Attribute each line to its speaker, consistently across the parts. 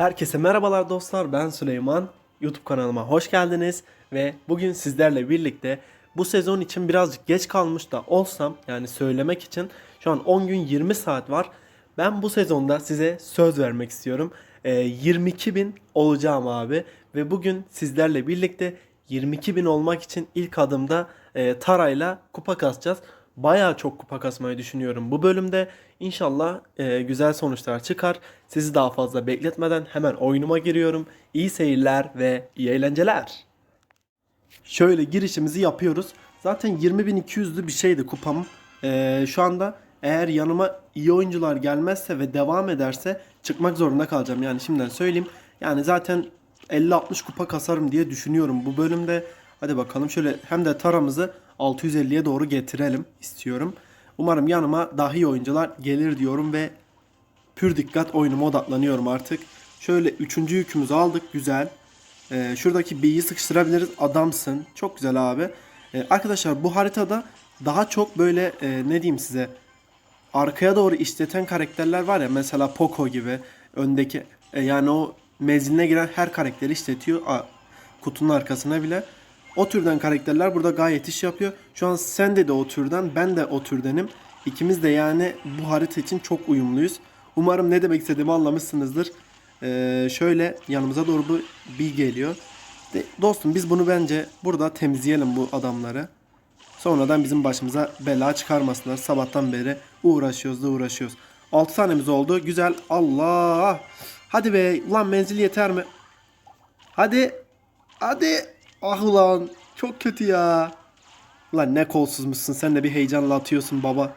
Speaker 1: Herkese merhabalar dostlar ben Süleyman. YouTube kanalıma hoş geldiniz ve bugün sizlerle birlikte bu sezon için birazcık geç kalmış da olsam yani söylemek için şu an 10 gün 20 saat var. Ben bu sezonda size söz vermek istiyorum. Ee, 22 bin olacağım abi ve bugün sizlerle birlikte 22 bin olmak için ilk adımda e, Tara'yla kupa kasacağız. Bayağı çok kupa kasmayı düşünüyorum bu bölümde. İnşallah e, güzel sonuçlar çıkar. Sizi daha fazla bekletmeden hemen oyunuma giriyorum. İyi seyirler ve iyi eğlenceler. Şöyle girişimizi yapıyoruz. Zaten 20.200'lü bir şeydi kupam. E, şu anda eğer yanıma iyi oyuncular gelmezse ve devam ederse çıkmak zorunda kalacağım. Yani şimdiden söyleyeyim. Yani zaten 50-60 kupa kasarım diye düşünüyorum bu bölümde. Hadi bakalım şöyle hem de taramızı 650'ye doğru getirelim istiyorum. Umarım yanıma daha iyi oyuncular gelir diyorum ve pür dikkat oyunuma odaklanıyorum artık. Şöyle üçüncü yükümüzü aldık güzel. Ee, şuradaki B'yi sıkıştırabiliriz. Adamsın. Çok güzel abi. Ee, arkadaşlar bu haritada daha çok böyle e, ne diyeyim size arkaya doğru işleten karakterler var ya mesela Poco gibi öndeki e, yani o mezline giren her karakteri işletiyor a, kutunun arkasına bile. O türden karakterler burada gayet iş yapıyor. Şu an sen de de o türden ben de o türdenim. İkimiz de yani bu harita için çok uyumluyuz. Umarım ne demek istediğimi anlamışsınızdır. Ee, şöyle yanımıza doğru bu bir geliyor. De, dostum biz bunu bence burada temizleyelim bu adamları. Sonradan bizim başımıza bela çıkarmasınlar. Sabahtan beri uğraşıyoruz da uğraşıyoruz. 6 tanemiz oldu. Güzel. Allah. Hadi be. Ulan menzil yeter mi? Hadi. Hadi. Ah ulan. Çok kötü ya. Ulan ne kolsuzmuşsun. Sen de bir heyecanla atıyorsun baba.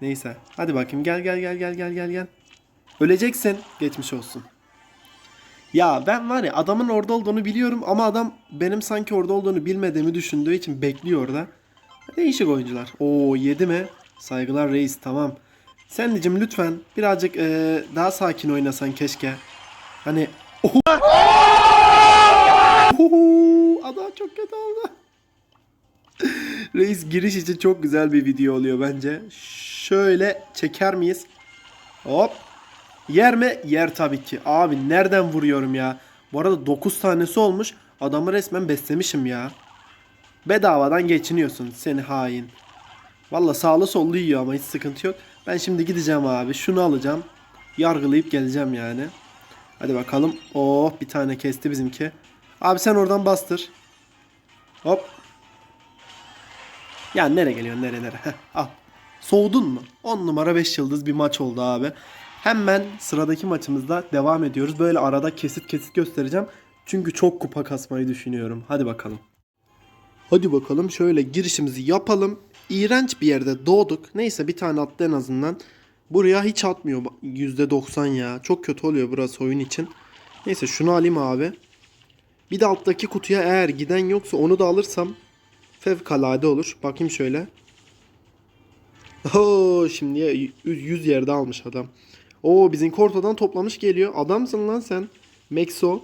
Speaker 1: Neyse. Hadi bakayım. Gel gel gel gel gel gel gel. Öleceksin. Geçmiş olsun. Ya ben var ya adamın orada olduğunu biliyorum ama adam benim sanki orada olduğunu bilmediğimi düşündüğü için bekliyor orada. Değişik oyuncular. Oo yedi mi? Saygılar reis tamam. Senlicim lütfen birazcık eee, daha sakin oynasan keşke. Hani Oho! Adam çok kötü oldu. reis giriş için çok güzel bir video oluyor bence. Şöyle çeker miyiz? Hop. Yer mi? Yer tabii ki. Abi nereden vuruyorum ya? Bu arada 9 tanesi olmuş. Adamı resmen beslemişim ya. Bedavadan geçiniyorsun seni hain. Valla sağlı sollu yiyor ama hiç sıkıntı yok. Ben şimdi gideceğim abi. Şunu alacağım. Yargılayıp geleceğim yani. Hadi bakalım. Oh bir tane kesti bizimki. Abi sen oradan bastır. Hop. Ya nereye geliyorsun nereye nereye? Heh, al. Soğudun mu? 10 numara 5 yıldız bir maç oldu abi. Hemen sıradaki maçımızda devam ediyoruz. Böyle arada kesit kesit göstereceğim. Çünkü çok kupa kasmayı düşünüyorum. Hadi bakalım. Hadi bakalım şöyle girişimizi yapalım. İğrenç bir yerde doğduk. Neyse bir tane attı en azından. Buraya hiç atmıyor %90 ya. Çok kötü oluyor burası oyun için. Neyse şunu alayım abi. Bir de alttaki kutuya eğer giden yoksa onu da alırsam fevkalade olur. Bakayım şöyle. Oo şimdi 100 yerde almış adam. Oo bizim ortadan toplamış geliyor. Adamsın lan sen. Mexo.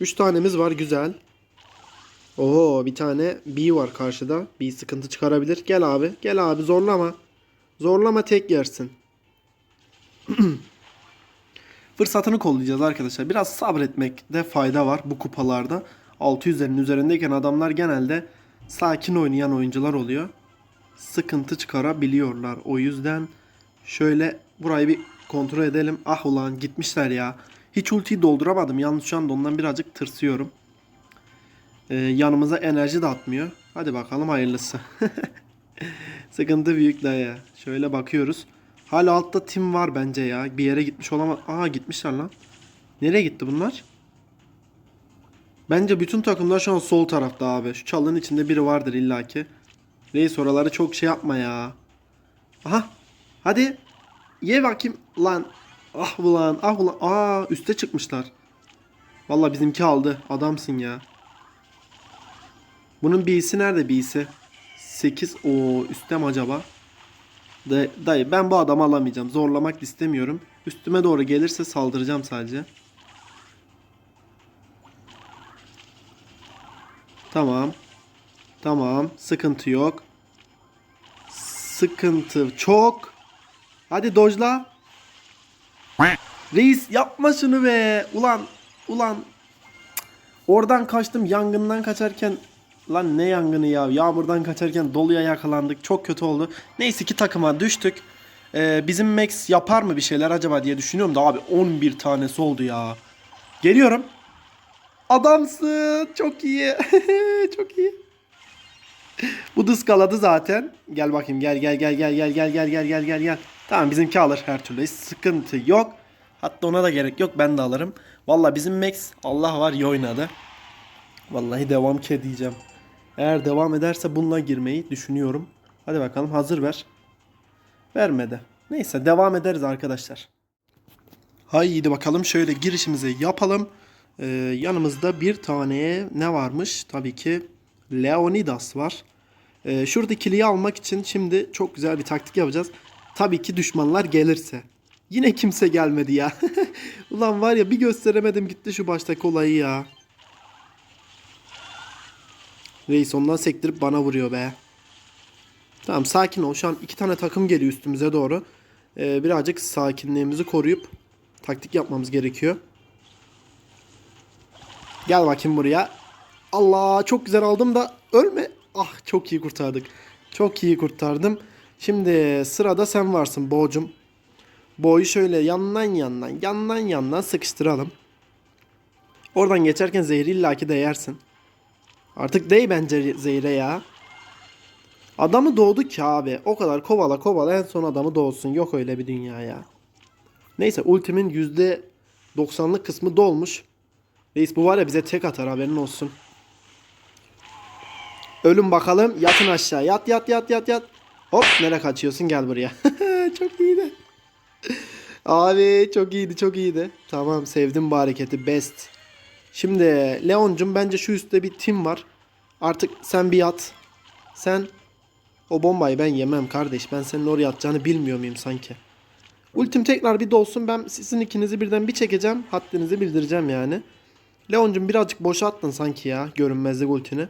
Speaker 1: 3 tanemiz var güzel. Oo bir tane B var karşıda. B sıkıntı çıkarabilir. Gel abi. Gel abi zorlama. Zorlama tek yersin. Fırsatını kollayacağız arkadaşlar. Biraz sabretmekte fayda var bu kupalarda. 600'lerin üzerindeyken adamlar genelde sakin oynayan oyuncular oluyor. Sıkıntı çıkarabiliyorlar. O yüzden şöyle burayı bir kontrol edelim. Ah ulan gitmişler ya. Hiç ultiyi dolduramadım. Yalnız şu anda ondan birazcık tırsıyorum. Ee, yanımıza enerji de atmıyor. Hadi bakalım hayırlısı. Sıkıntı büyük dayı. Şöyle bakıyoruz. Hala altta tim var bence ya. Bir yere gitmiş olamaz. Aa gitmişler lan. Nereye gitti bunlar? Bence bütün takımlar şu an sol tarafta abi. Şu çalının içinde biri vardır illaki. Reis oraları çok şey yapma ya. Aha. Hadi. Ye bakayım. Lan. Ah ulan. Ah ulan. Aa üste çıkmışlar. Valla bizimki aldı. Adamsın ya. Bunun B'si nerede B'si? 8 o üstte mi acaba? Dayı, ben bu adamı alamayacağım. Zorlamak istemiyorum. Üstüme doğru gelirse saldıracağım sadece. Tamam. Tamam. Sıkıntı yok. Sıkıntı çok. Hadi dojla. Reis yapma şunu be. Ulan ulan. Oradan kaçtım yangından kaçarken. Lan ne yangını ya. Yağmurdan kaçarken doluya yakalandık. Çok kötü oldu. Neyse ki takıma düştük. Ee, bizim Max yapar mı bir şeyler acaba diye düşünüyorum da abi 11 tanesi oldu ya. Geliyorum. Adamsın. Çok iyi. Çok iyi. Bu dıskaladı zaten. Gel bakayım gel gel gel gel gel gel gel gel gel gel gel. Tamam bizimki alır her türlü. Hiç sıkıntı yok. Hatta ona da gerek yok. Ben de alırım. Valla bizim Max Allah var iyi oynadı. Vallahi devam ki diyeceğim. Eğer devam ederse bununla girmeyi düşünüyorum. Hadi bakalım hazır ver. Vermedi. Neyse devam ederiz arkadaşlar. Haydi bakalım şöyle girişimizi yapalım. Ee, yanımızda bir tane ne varmış? Tabii ki Leonidas var. Ee, şurada kiliyi almak için şimdi çok güzel bir taktik yapacağız. Tabii ki düşmanlar gelirse. Yine kimse gelmedi ya. Ulan var ya bir gösteremedim gitti şu baştaki olayı ya. Reis ondan sektirip bana vuruyor be. Tamam sakin ol. Şu an iki tane takım geliyor üstümüze doğru. Ee, birazcık sakinliğimizi koruyup taktik yapmamız gerekiyor. Gel bakayım buraya. Allah çok güzel aldım da ölme. Ah çok iyi kurtardık. Çok iyi kurtardım. Şimdi sırada sen varsın boğcum. Boyu şöyle yandan yandan yandan yandan sıkıştıralım. Oradan geçerken zehri illaki değersin. Artık değ bence zehre ya. Adamı doğdu ki abi. O kadar kovala kovala en son adamı doğsun. Yok öyle bir dünya ya. Neyse ultimin %90'lık kısmı dolmuş. Reis bu var ya bize tek atar haberin olsun. Ölüm bakalım. Yatın aşağı. Yat yat yat yat yat. Hop nereye kaçıyorsun gel buraya. çok iyiydi. Abi çok iyiydi çok iyiydi. Tamam sevdim bu hareketi best. Şimdi Leoncum bence şu üstte bir tim var. Artık sen bir yat. Sen o bombayı ben yemem kardeş. Ben senin oraya atacağını bilmiyor muyum sanki? Ultim tekrar bir dolsun. Ben sizin ikinizi birden bir çekeceğim. Haddinizi bildireceğim yani. Leoncum birazcık boşa attın sanki ya. Görünmezlik ultini.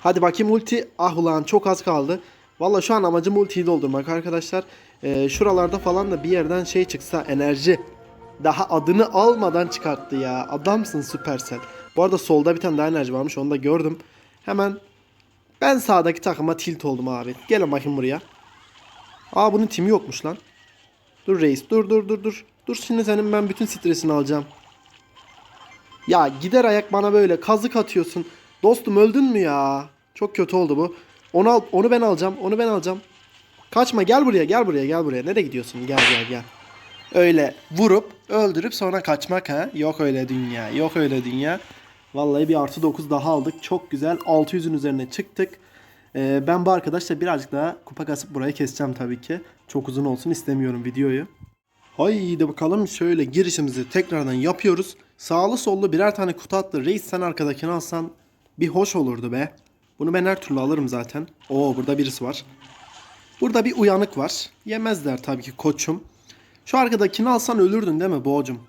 Speaker 1: Hadi bakayım ulti. Ah ulan çok az kaldı. Valla şu an amacım ultiyi doldurmak arkadaşlar. Ee, şuralarda falan da bir yerden şey çıksa enerji. Daha adını almadan çıkarttı ya. Adamsın Supercell. Bu arada solda bir tane daha enerji varmış. Onu da gördüm. Hemen ben sağdaki takıma tilt oldum abi. Gelin bakayım buraya. Aa bunun timi yokmuş lan. Dur reis dur dur dur dur. Dur şimdi senin ben bütün stresini alacağım. Ya gider ayak bana böyle kazık atıyorsun. Dostum öldün mü ya? Çok kötü oldu bu. Onu al, onu ben alacağım. Onu ben alacağım. Kaçma gel buraya gel buraya gel buraya. Nereye gidiyorsun? Gel gel gel. Öyle vurup öldürüp sonra kaçmak ha. Yok öyle dünya. Yok öyle dünya. Vallahi bir artı 9 daha aldık. Çok güzel. 600'ün üzerine çıktık. Ee, ben bu arkadaşla birazcık daha kupa kasıp burayı keseceğim tabii ki. Çok uzun olsun istemiyorum videoyu. Haydi bakalım şöyle girişimizi tekrardan yapıyoruz. Sağlı sollu birer tane kutu attı. Reis sen arkadakini alsan bir hoş olurdu be. Bunu ben her türlü alırım zaten. Oo burada birisi var. Burada bir uyanık var. Yemezler tabii ki koçum. Şu arkadakini alsan ölürdün değil mi boğcum?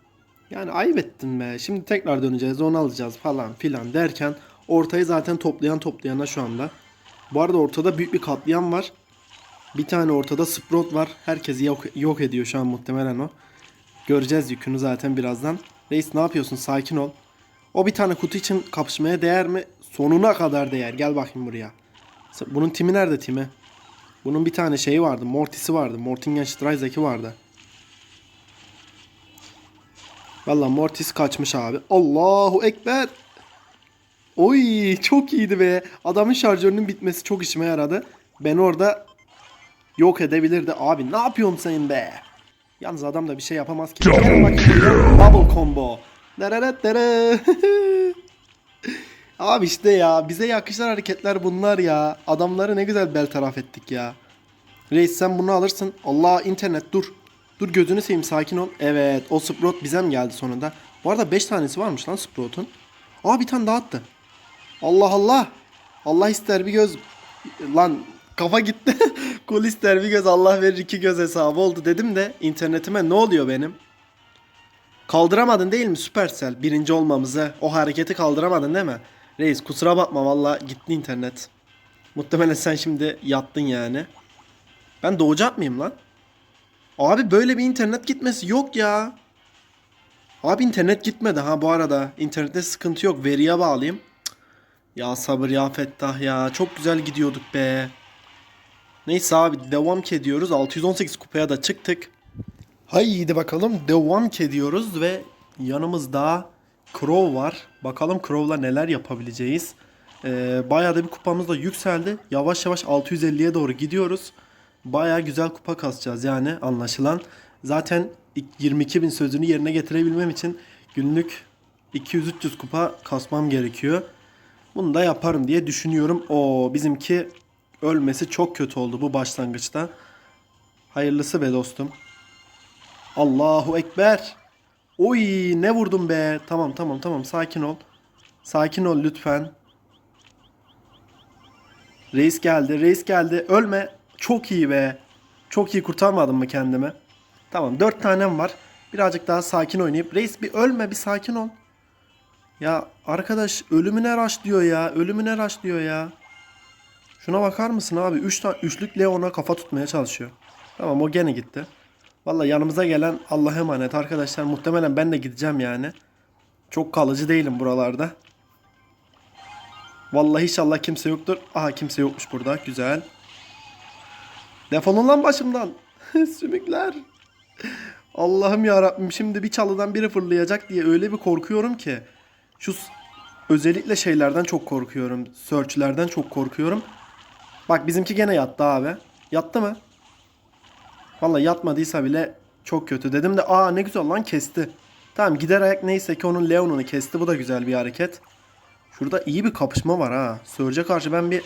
Speaker 1: Yani ayıp ettin be. Şimdi tekrar döneceğiz onu alacağız falan filan derken ortayı zaten toplayan toplayana şu anda. Bu arada ortada büyük bir katliam var. Bir tane ortada Sprout var. Herkesi yok, yok ediyor şu an muhtemelen o. Göreceğiz yükünü zaten birazdan. Reis ne yapıyorsun? Sakin ol. O bir tane kutu için kapışmaya değer mi? Sonuna kadar değer. Gel bakayım buraya. Bunun timi nerede timi? Bunun bir tane şeyi vardı. Mortis'i vardı. Mortingen Streisek'i vardı. Valla Mortis kaçmış abi. Allahu Ekber. Oy çok iyiydi be. Adamın şarjörünün bitmesi çok işime yaradı. Ben orada yok edebilirdi. Abi ne yapıyorsun sen be? Yalnız adam da bir şey yapamaz ki. Double combo. Abi işte ya bize yakışan hareketler bunlar ya. Adamları ne güzel bel taraf ettik ya. Reis sen bunu alırsın. Allah internet dur. Dur gözünü seveyim sakin ol. Evet o Sprout bize mi geldi sonunda? Bu arada 5 tanesi varmış lan Sprout'un. Aa bir tane daha attı. Allah Allah. Allah ister bir göz. Lan kafa gitti. Kul ister bir göz Allah verir iki göz hesabı oldu dedim de internetime ne oluyor benim? Kaldıramadın değil mi Supercell birinci olmamızı? O hareketi kaldıramadın değil mi? Reis kusura bakma valla gitti internet. Muhtemelen sen şimdi yattın yani. Ben doğacak mıyım lan? Abi böyle bir internet gitmesi yok ya. Abi internet gitmedi ha bu arada. İnternette sıkıntı yok. Veriye bağlayayım. Ya sabır ya Fettah ya. Çok güzel gidiyorduk be. Neyse abi devam ki ediyoruz. 618 kupaya da çıktık. Haydi bakalım devam ki ediyoruz ve yanımızda Crow var. Bakalım Crow'la neler yapabileceğiz. Ee, bayağı da bir kupamız da yükseldi. Yavaş yavaş 650'ye doğru gidiyoruz. Bayağı güzel kupa kasacağız yani anlaşılan. Zaten 22 bin sözünü yerine getirebilmem için günlük 200-300 kupa kasmam gerekiyor. Bunu da yaparım diye düşünüyorum. O bizimki ölmesi çok kötü oldu bu başlangıçta. Hayırlısı be dostum. Allahu Ekber. Oy ne vurdum be. Tamam tamam tamam sakin ol. Sakin ol lütfen. Reis geldi reis geldi. Ölme. Çok iyi be. Çok iyi kurtarmadım mı kendimi? Tamam dört tanem var. Birazcık daha sakin oynayıp. Reis bir ölme bir sakin ol. Ya arkadaş ölümüne rush diyor ya. Ölümüne rush diyor ya. Şuna bakar mısın abi? Üç tane üçlük Leon'a kafa tutmaya çalışıyor. Tamam o gene gitti. Valla yanımıza gelen Allah'a emanet arkadaşlar. Muhtemelen ben de gideceğim yani. Çok kalıcı değilim buralarda. Vallahi inşallah kimse yoktur. Aha kimse yokmuş burada. Güzel. Defolun lan başımdan. Sümükler. Allah'ım ya Rabbim şimdi bir çalıdan biri fırlayacak diye öyle bir korkuyorum ki. Şu özellikle şeylerden çok korkuyorum. Search'lerden çok korkuyorum. Bak bizimki gene yattı abi. Yattı mı? Vallahi yatmadıysa bile çok kötü. Dedim de aa ne güzel lan kesti. Tamam gider ayak neyse ki onun Leon'unu kesti. Bu da güzel bir hareket. Şurada iyi bir kapışma var ha. Surge'e karşı ben bir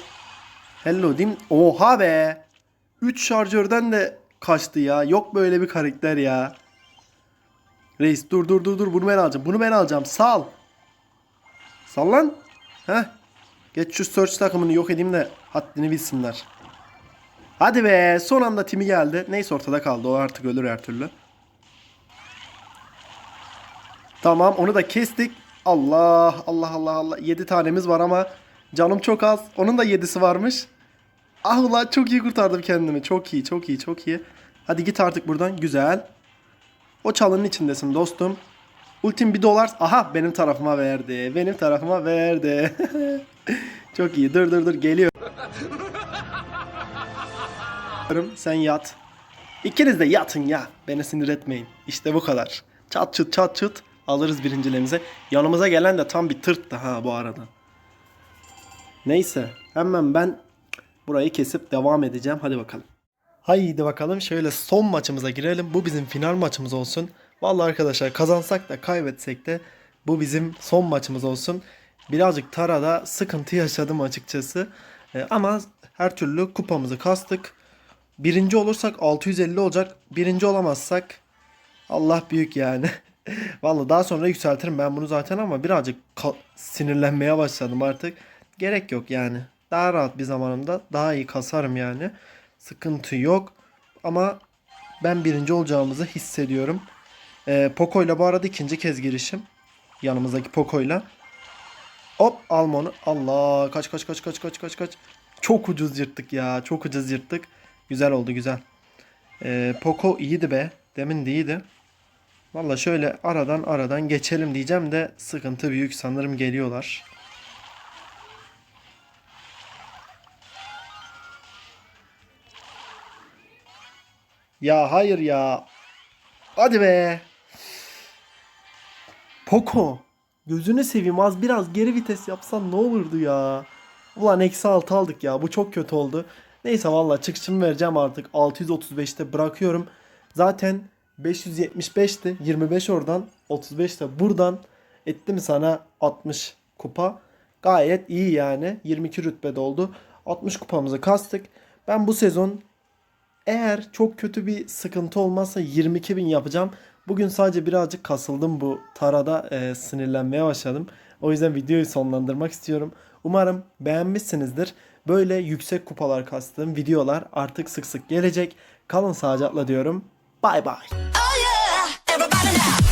Speaker 1: hello diyeyim. Oha be. 3 şarjörden de kaçtı ya. Yok böyle bir karakter ya. Reis dur dur dur dur bunu ben alacağım. Bunu ben alacağım. Sal. Sal lan. Heh. Geç şu search takımını yok edeyim de haddini bilsinler. Hadi be son anda Timi geldi. Neyse ortada kaldı. O artık ölür her türlü. Tamam onu da kestik. Allah Allah Allah Allah. 7 tanemiz var ama canım çok az. Onun da 7'si varmış. Ah ulan çok iyi kurtardım kendimi. Çok iyi çok iyi çok iyi. Hadi git artık buradan. Güzel. O çalının içindesin dostum. Ultim bir dolar. Aha benim tarafıma verdi. Benim tarafıma verdi. çok iyi. Dur dur dur geliyor. Sen yat. İkiniz de yatın ya. Beni sinir etmeyin. İşte bu kadar. Çat çıt çat çıt alırız birincilerimize. Yanımıza gelen de tam bir tırttı ha bu arada. Neyse hemen ben burayı kesip devam edeceğim. Hadi bakalım. Haydi bakalım şöyle son maçımıza girelim. Bu bizim final maçımız olsun. Vallahi arkadaşlar kazansak da kaybetsek de bu bizim son maçımız olsun. Birazcık Tara'da sıkıntı yaşadım açıkçası. Ee, ama her türlü kupamızı kastık. Birinci olursak 650 olacak. Birinci olamazsak Allah büyük yani. Vallahi daha sonra yükseltirim ben bunu zaten ama birazcık sinirlenmeye başladım artık. Gerek yok yani. Daha rahat bir zamanımda daha iyi kasarım yani. Sıkıntı yok. Ama ben birinci olacağımızı hissediyorum. Ee, Poco ile bu arada ikinci kez girişim. Yanımızdaki Poco ile. Hop alma onu. Allah kaç kaç kaç kaç kaç kaç kaç. Çok ucuz yırttık ya. Çok ucuz yırttık. Güzel oldu güzel. Ee, Poco iyiydi be. Demin de iyiydi. Valla şöyle aradan aradan geçelim diyeceğim de sıkıntı büyük sanırım geliyorlar. Ya hayır ya. Hadi be. Poco. Gözünü seveyim az biraz geri vites yapsan ne olurdu ya. Ulan eksi 6 aldık ya. Bu çok kötü oldu. Neyse valla çıkışımı vereceğim artık. 635'te bırakıyorum. Zaten 575'ti. 25 oradan. 35 de buradan. Etti mi sana 60 kupa. Gayet iyi yani. 22 rütbede oldu. 60 kupamızı kastık. Ben bu sezon eğer çok kötü bir sıkıntı olmazsa 22 bin yapacağım. Bugün sadece birazcık kasıldım bu tarada e, sinirlenmeye başladım. O yüzden videoyu sonlandırmak istiyorum. Umarım beğenmişsinizdir. Böyle yüksek kupalar kastığım videolar artık sık sık gelecek. Kalın sağlıcakla diyorum. Bay bay.
Speaker 2: Oh yeah.